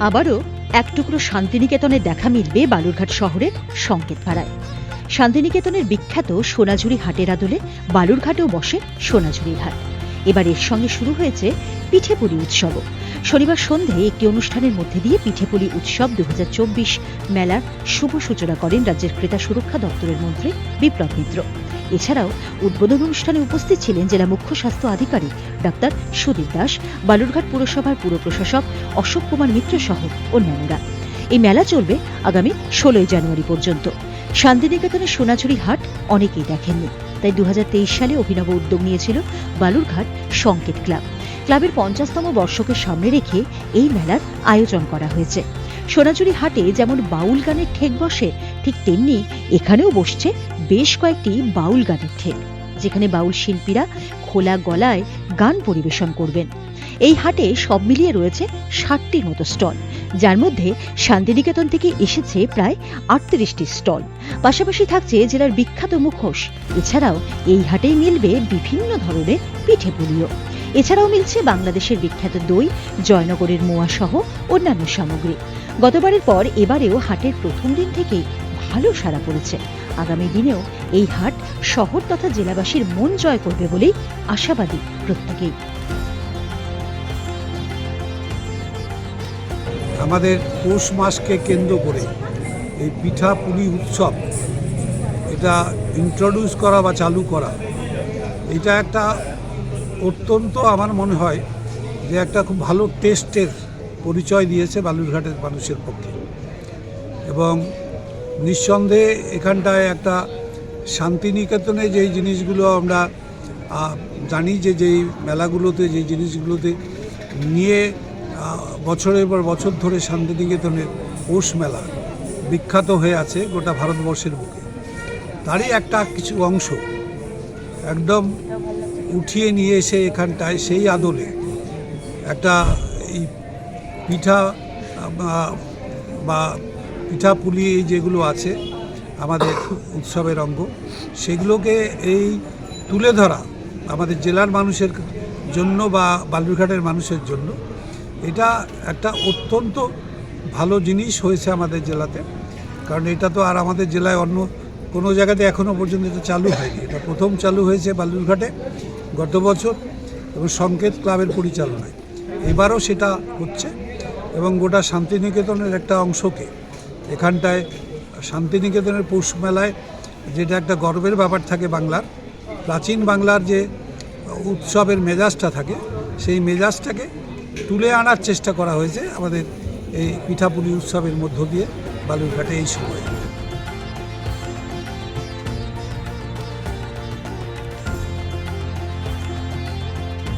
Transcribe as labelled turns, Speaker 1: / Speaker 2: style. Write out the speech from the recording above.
Speaker 1: আবারও এক টুকরো শান্তিনিকেতনে দেখা মিলবে বালুরঘাট শহরের সংকেত পাড়ায় শান্তিনিকেতনের বিখ্যাত সোনাঝুরি হাটের আদলে বালুরঘাটেও বসে সোনাঝুরির হাট। এবার এর সঙ্গে শুরু হয়েছে পিঠেপুলি উৎসব। শনিবার সন্ধে একটি অনুষ্ঠানের মধ্যে দিয়ে পিঠেপুলি উৎসব দু হাজার চব্বিশ মেলার শুভ সূচনা করেন রাজ্যের ক্রেতা সুরক্ষা দপ্তরের মন্ত্রী বিপ্লব মিত্র। এছাড়াও উদ্বোধন অনুষ্ঠানে উপস্থিত ছিলেন জেলা মুখ্য স্বাস্থ্য আধিকারিক ডাক্তার সুদীপ দাস, বালুরঘাট পুরসভার পুর প্রশাসক অশোক কুমার মিত্র সহ অন্যান্যরা। এই মেলা চলবে আগামী ষোলোই জানুয়ারি পর্যন্ত। শান্তিনিকেতনের সোনাঝুরি হাট অনেকেই দেখেননি। তাই দু হাজার তেইশ সালে অভিনব উদ্যোগ নিয়েছিল বালুরঘাট সংকেত ক্লাব। ক্লাবের পঞ্চাশতম বর্ষকে সামনে রেখে এই মেলার আয়োজন করা হয়েছে। সোনাঝুরি হাটে যেমন বাউল গানের ঠেক বসে, ঠিক তেমনি এখানেও বসছে বেশ কয়েকটি বাউল গানের ঠেক, যেখানে বাউল শিল্পীরা খোলা গলায় গান পরিবেশন করবেন। এই হাটে সব মিলিয়ে রয়েছে ষাটটির মতো স্টল, যার মধ্যে শান্তিনিকেতন থেকে এসেছে প্রায় আটত্রিশটি স্টল। পাশাপাশি থাকছে জেলার বিখ্যাত মুখোশ, এছাড়াও এই হাটেই মিলবে বিভিন্ন ধরনের পিঠে পুলিও। এছাড়াও মিলছে বাংলাদেশের বিখ্যাত দই, জয়নগরের মোয়া সহ অন্যান্য সামগ্রী। গতবারের পর এবারেও হাটের প্রথম দিন থেকেই ভালো সাড়া পড়েছে। আগামী দিনেও এই হাট শহর তথা জেলাবাসীর মন জয় করবে বলেই আশাবাদী প্রত্যেকেই।
Speaker 2: আমাদের পৌষ মাসকে কেন্দ্র করে এই পিঠা পুলি উৎসব, এটা ইন্ট্রোডিউস করা বা চালু করা, এটা একটা অত্যন্ত আমার মনে হয় যে একটা খুব ভালো টেস্টের পরিচয় দিয়েছে বালুরঘাটের মানুষের পক্ষে। এবং নিঃসন্দেহে এখানটায় একটা শান্তিনিকেতনে যেই জিনিসগুলো আমরা জানি যে যেই মেলাগুলোতে, যেই জিনিসগুলোতে নিয়ে বছরের পর বছর ধরে শান্তিনিকেতনের পৌষ মেলা বিখ্যাত হয়ে আছে গোটা ভারতবর্ষের বুকে। তারই একটা কিছু অংশ একদম উঠিয়ে নিয়ে এসে এখানটায় সেই আদলে একটা এই পিঠা, বা পিঠা পুলি এই যেগুলো আছে আমাদের উৎসবের অঙ্গ, সেগুলোকে এই তুলে ধরা আমাদের জেলার মানুষের জন্য বা বালুরঘাটের মানুষের জন্য, এটা একটা অত্যন্ত ভালো জিনিস হয়েছে আমাদের জেলাতে। কারণ এটা তো আর আমাদের জেলায় অন্য কোনো জায়গাতে এখনও পর্যন্ত এটা চালু হয়নি। এটা প্রথম চালু হয়েছে বালুরঘাটে গত বছর এবং সংকেত ক্লাবের পরিচালনায়। এবারও সেটা হচ্ছে এবং গোটা শান্তিনিকেতনের একটা অংশকে এখানটায় শান্তিনিকেতনের পৌষ মেলায় যেটা একটা গর্বের ব্যাপার থাকে বাংলার, প্রাচীন বাংলার যে উৎসবের মেজাজটা থাকে, সেই মেজাজটাকে তুলে আনার চেষ্টা করা হয়েছে আমাদের এই পিঠাপুলি উৎসবের মধ্য দিয়ে বালুরঘাটে এই সময়।